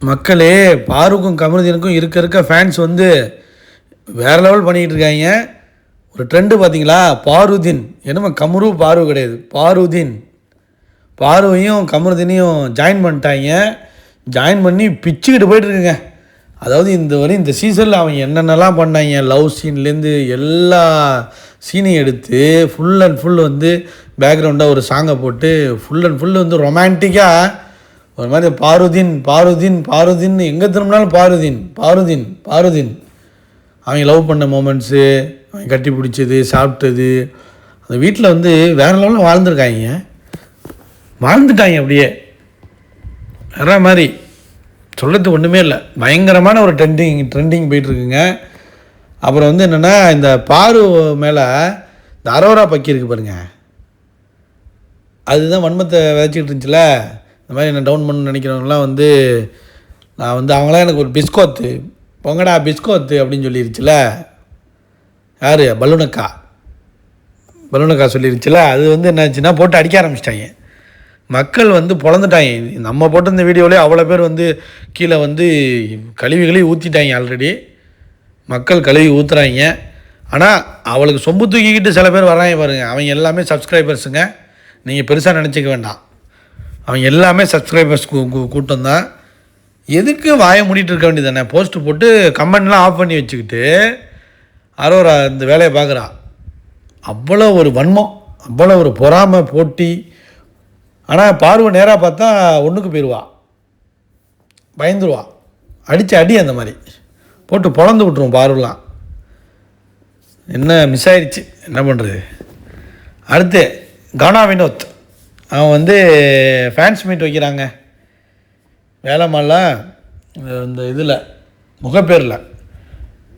மக்களே பாருக்கும் கமருதீனுக்கும் இருக்க இருக்க ஃபேன்ஸ் வந்து வேறு லெவல் பண்ணிக்கிட்டு இருக்காங்க. ஒரு ட்ரெண்டு பார்த்தீங்களா? பாருதீன். என்னமோ கமரு பாரு கிடையாது. பாருதீன். பாருவையும் கமருதீனையும் ஜாயின் பண்ணிட்டாங்க. ஜாயின் பண்ணி பிச்சுக்கிட்டு போயிட்டுருக்குங்க அதாவது இந்த வரையும் இந்த சீசனில் அவங்க என்னென்னலாம் பண்ணாங்க? லவ் சீன்லேருந்து எல்லா சீனையும் எடுத்து ஃபுல் அண்ட் ஃபுல் வந்து பேக்ரவுண்டாக ஒரு சாங்கை போட்டு ஃபுல் அண்ட் ஃபுல் வந்து ரொமான்டிக்காக ஒரு மாதிரி பாருதீன் பாருதீன் பாருதீன் எங்கே திரும்பினாலும் பாருதீன் பாருதீன் பாருதீன். அவங்க லவ் பண்ண மூமெண்ட்ஸு அவங்க கட்டி பிடிச்சது சாப்பிட்டது. அந்த வீட்டில் வந்து வேறு லெவலில் வாழ்ந்துருக்காங்க. வாழ்ந்துட்டாங்க அப்படியே. வேற மாதிரி. சொல்கிறதுக்கு ஒன்றுமே இல்லை. பயங்கரமான ஒரு ட்ரெண்டிங் ட்ரெண்டிங் போயிட்டுருக்குங்க. அப்புறம் வந்து என்னென்னா இந்த பாரு மேலே இந்த அரோரா பக்கி இருக்குது பாருங்க. அதுதான் வன்மத்தை விதைச்சிக்கிட்டு இருந்துச்சுல? இந்த மாதிரி என்ன டவுன் பண்ண நினைக்கிறவங்களாம் வந்து நான் வந்து அவங்களாம் எனக்கு ஒரு பிஸ்கோத்து பொங்கடா பிஸ்கோத்து அப்படின்னு சொல்லிருச்சுல. யார்? பலூனக்கா? பலூனக்கா சொல்லிருச்சுல. அது வந்து என்னாச்சுன்னா போட்டு அடிக்க ஆரம்பிச்சிட்டாங்க. மக்கள் வந்து பிறந்துட்டாங்க நம்ம போட்டிருந்த இந்த வீடியோவிலே அவ்வளோ பேர் வந்து கீழே வந்து கழுவி கழுவி ஊற்றிட்டாங்க ஆல்ரெடி மக்கள் கழுவி ஊற்றுறாங்க ஆனால் அவளுக்கு சொம்பு தூக்கிக்கிட்டு சில பேர் வராங்க பாருங்கள் அவங்க எல்லாமே சப்ஸ்கிரைபர்ஸுங்க நீங்கள் பெருசாக நினச்சிக்க வேண்டாம். அவன் எல்லாமே சப்ஸ்கிரைபர்ஸ் கூட்டம் தான் எதுக்கு வாயை மூடிட்டு இருக்க வேண்டியது தானே போஸ்ட்டு போட்டு கமெண்ட்லாம் ஆஃப் பண்ணி வச்சுக்கிட்டு அரோரா இந்த வேலையை பார்க்குறா. அவ்வளோ ஒரு வன்மம் அவ்வளோ ஒரு பொறாமை போட்டி. ஆனால் பார்வை நேராக பார்த்தா ஒன்றுக்கு போயிடுவா பயந்துருவா. அடித்து அடி அந்த மாதிரி. போட்டு பொழந்து விட்ருவோம் பார்வெலாம். என்ன மிஸ் ஆயிடுச்சு என்ன பண்ணுறது அடுத்து கனா வினோத். அவன் வந்து ஃபேன்ஸ் மீட் வைக்கிறாங்க. வேலைமால இந்த இதில் முகப்பேரில்.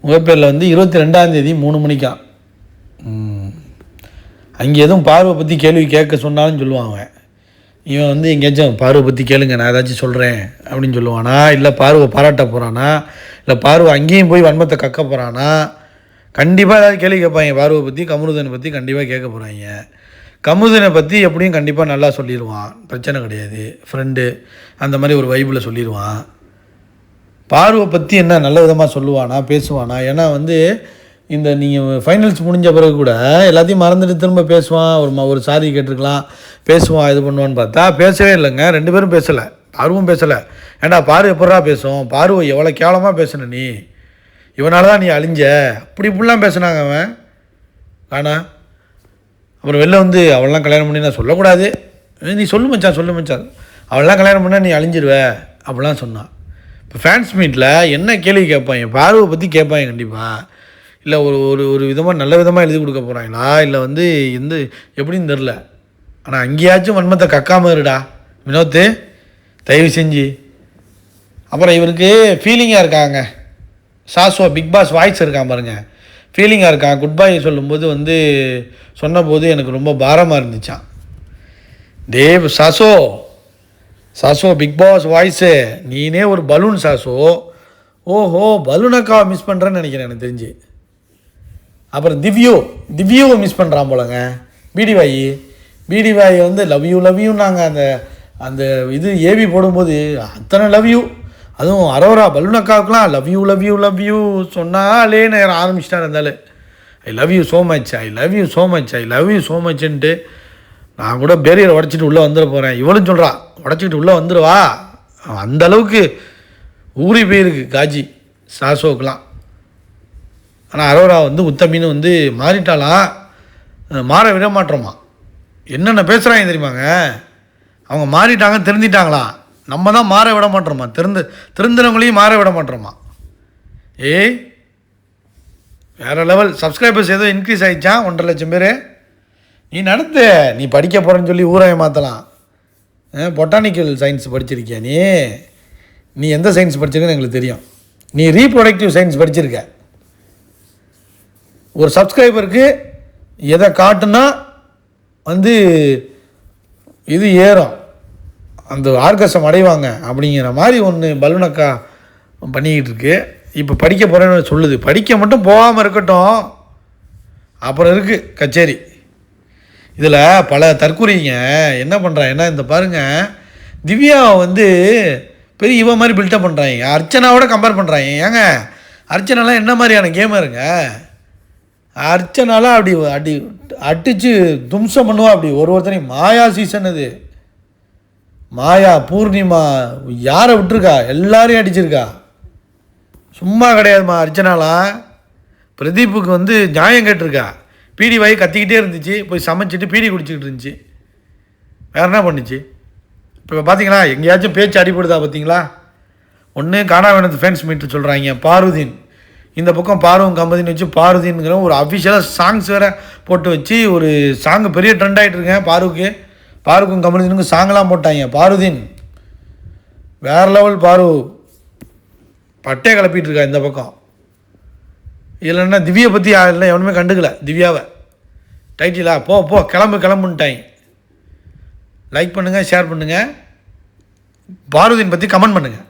முகப்பேரில் வந்து இருபத்தி ரெண்டாந்தேதி மூணு மணிக்காம் அங்கே எதுவும் பார்வை பற்றி கேள்வி கேட்க சொன்னாலும் சொல்லுவான் அவன். இவன் வந்து எங்கேயாச்சும் பார்வை பற்றி கேளுங்க நான் ஏதாச்சும் சொல்கிறேன் அப்படின்னு சொல்லுவானா? இல்லை பார்வை பாராட்ட போகிறானா இல்லை பார்வை அங்கேயும் போய் வன்மத்தை கக்க போகிறானா கண்டிப்பாக ஏதாவது கேள்வி கேட்பாங்க. பார்வை பற்றி கமருதனை பற்றி கண்டிப்பாக கேட்க போகிறாங்க கமுதனை பற்றி எப்படியும் கண்டிப்பாக நல்லா சொல்லிடுவான் பிரச்சனை கிடையாது. ஃப்ரெண்டு அந்த மாதிரி ஒரு வைபில் சொல்லிடுவான் பார்வை பற்றி என்ன நல்ல விதமாக சொல்லுவானா பேசுவானா? ஏன்னா வந்து இந்த நீங்கள் ஃபைனல்ஸ் முடிஞ்ச பிறகு கூட எல்லாத்தையும் மறந்துட்டு திரும்ப பேசுவான். ஒரு ம ஒரு சாரி கேட்டிருக்கலாம். பேசுவான் இது பண்ணுவான்னு பார்த்தா பேசவே இல்லைங்க. ரெண்டு பேரும் பேசலை. பார்வும் பேசலை. ஏன்டா பாரு எப்படா பேசும்? பார்வை எவ்வளோ கேவலமாக பேசுன நீ? இவனால தான் நீ அழிஞ்ச. அப்படி இப்படிலாம் பேசுனாங்க அவன். ஆனால் அப்புறம் வெளில வந்து அவள்லாம் கல்யாணம் பண்ணி நான் சொல்லக்கூடாது. நீ சொல்லு மச்சான் சொல்லு மச்சான். அவள்லாம் கல்யாணம் பண்ணால் நீ அழிஞ்சிருவ. அப்படிலாம் சொன்னான் இப்போ ஃபேன்ஸ் மீட்டில் என்ன கேள்வி கேட்பாங்க பார்வை பற்றி கேட்பாங்க கண்டிப்பாக இல்லை ஒரு ஒரு ஒரு விதமாக நல்ல விதமாக எழுதி கொடுக்க போகிறாங்களா இல்லை வந்து எந்த எப்படின்னு தெரில ஆனால் அங்கேயாச்சும் வன்மத்தை கக்காம இருடா. வினோத்து தயவு செஞ்சு. அப்புறம் இவருக்கு ஃபீலிங்காக இருக்காங்க. சாஸ்வா பிக் பாஸ் வாய்ஸ் இருக்கான் பாருங்கள் ஃபீலிங்காக இருக்கான் குட் பை சொல்லும்போது வந்து சொன்னபோது எனக்கு ரொம்ப பாரமாக இருந்துச்சான் தேவ் சாசோ சாசோ பிக் பாஸ் வாய்ஸு நீனே ஒரு பலூன் சாசோ. ஓஹோ பலூனக்கா மிஸ் பண்ணுறேன்னு நினைக்கிறேன் எனக்கு தெரிஞ்சு. அப்புறம் திவ்யோ திவ்யோவை மிஸ் பண்ணுறான் போலங்க. பிடிவாயி பிடிவாயி வந்து லவ் யூ லவ் நாங்கள் அந்த அந்த இது ஏவி போடும்போது அத்தனை லவ் யூ அதுவும் Aurora பலூனக்காவுக்குலாம் love you love you love you சொன்னாலே நேரம் ஆரம்பிச்சிட்டா இருந்தாலும் I love you so much I love you so much I love you so மச்ன்ட்டு நான் கூட பேரியரை உடச்சிட்டு உள்ளே வந்துட போகிறேன் இவளும் சொல்கிறா உடச்சிக்கிட்டு உள்ளே வந்துடுவா அந்த அளவுக்கு ஊறி போயிருக்கு காஜி சாசோக்கெலாம். ஆனால் அரோரா வந்து உத்தமின்னு வந்து மாறிட்டாலாம் மாற விட மாட்டோமா? என்னென்ன பேசுகிறாங்க தெரியுமாங்க? அவங்க மாறிட்டாங்க திருந்திட்டாங்களா நம்ம தான் மாற விட மாட்டோமா? திருந்து திருந்தினவங்களையும் மாற விட மாட்டோமா? ஏய் வேறு லெவல் சப்ஸ்கிரைபர்ஸ் ஏதோ இன்க்ரீஸ் ஆகிடுச்சா ஒன்றரை லட்சம் பேர். நீ நடத்து. நீ படிக்க போகிறேன்னு சொல்லி ஊரை மாற்றலாம் பொட்டானிக்கல் சயின்ஸ் படிச்சிருக்கியா நீ? நீ எந்த சயின்ஸ் படிச்சிருக்கன்னு எங்களுக்கு தெரியும். நீ ரீப்ரொடக்டிவ் சயின்ஸ் படிச்சிருக்க. ஒரு சப்ஸ்கிரைபருக்கு எதை காட்டுனா வந்து இது ஏறும். அந்த ஆர்கசம் அடைவாங்க அப்படிங்கிற மாதிரி ஒன்று பலூனக்கா பண்ணிக்கிட்டு இருக்கு. இப்போ படிக்க போகிறேன்னு சொல்லுது. படிக்க மட்டும் போகாமல் இருக்கட்டும். அப்புறம் இருக்குது கச்சேரி. இதில் பல தற்கொலைங்க என்ன பண்ணுறாங்க இந்த பாருங்கள் திவ்யாவை வந்து பெரிய இவன் மாதிரி பில்டப் பண்ணுறாங்க அர்ச்சனாவோட கம்பேர் பண்ணுறாங்க ஏங்க? அர்ச்சனாலாம் என்ன மாதிரியான கேமருங்க அர்ச்சனாலாம் அப்படி அடி அடித்து தும்சம் பண்ணுவா அப்படி. ஒரு ஒருத்தனையும் மாயா சீசன் அது மாயா பூர்ணிமா யாரை விட்டுருக்கா? எல்லாரையும் அடிச்சிருக்கா. சும்மா கிடையாதும்மா அர்ச்சனாலாம் பிரதீப்புக்கு வந்து நியாயம் கேட்டிருக்கா. பீடி வாய் கத்திக்கிட்டே இருந்துச்சு. போய் சமைச்சிட்டு பீடி குடிச்சிக்கிட்டு இருந்துச்சு. வேற என்ன பண்ணுச்சு? இப்போ பார்த்தீங்களா எங்கேயாச்சும் பேச்சு அடிபடுதா பார்த்தீங்களா ஒன்று காணாமணத்து ஃபேன்ஸ் மீட்ரு சொல்கிறாங்க பாருதீன் இந்த பக்கம் பாருவும் கம்பதின்னு வச்சு பார்வதின்ங்கிற ஒரு அஃபிஷியலாக சாங்ஸ் வேறு போட்டு வச்சு ஒரு சாங் பெரிய ட்ரெண்ட் ஆகிட்டு இருக்கேன் பாருவுக்கு. பாருக்கும் கமலதினுக்கும் சாங்லாம் போட்டாங்க. பாருதீன். வேறு லெவல் பாரு. பட்டே கிளப்பிட்டு இருக்கா இந்த பக்கம். இல்லைன்னா திவ்யை பற்றி இல்லை எவனுமே கண்டுக்கல திவ்யாவை. டைட்டிலா போ போ கிளம்பு கிளம்புன்ட்டாங்க. லைக் பண்ணுங்கள் ஷேர் பண்ணுங்கள் பாரதியின் பற்றி கமெண்ட் பண்ணுங்கள்